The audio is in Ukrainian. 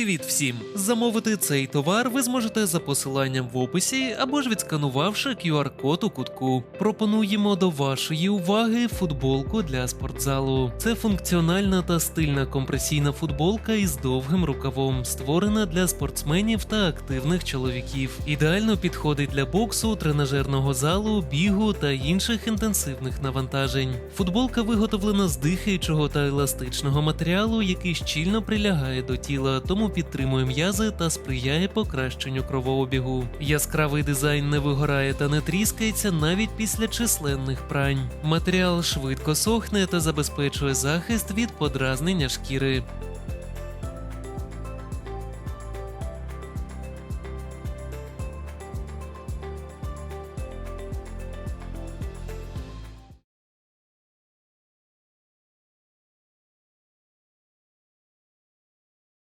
Привіт всім! Замовити цей товар ви зможете за посиланням в описі або ж відсканувавши QR-код у кутку. Пропонуємо до вашої уваги футболку для спортзалу. Це функціональна та стильна компресійна футболка із довгим рукавом, створена для спортсменів та активних чоловіків. Ідеально підходить для боксу, тренажерного залу, бігу та інших інтенсивних навантажень. Футболка виготовлена з дихаючого та еластичного матеріалу, який щільно прилягає до тіла, тому підтримує м'язи та сприяє покращенню кровообігу. Яскравий дизайн не вигорає та не тріскається навіть після численних прань. Матеріал швидко сохне та забезпечує захист від подразнення шкіри.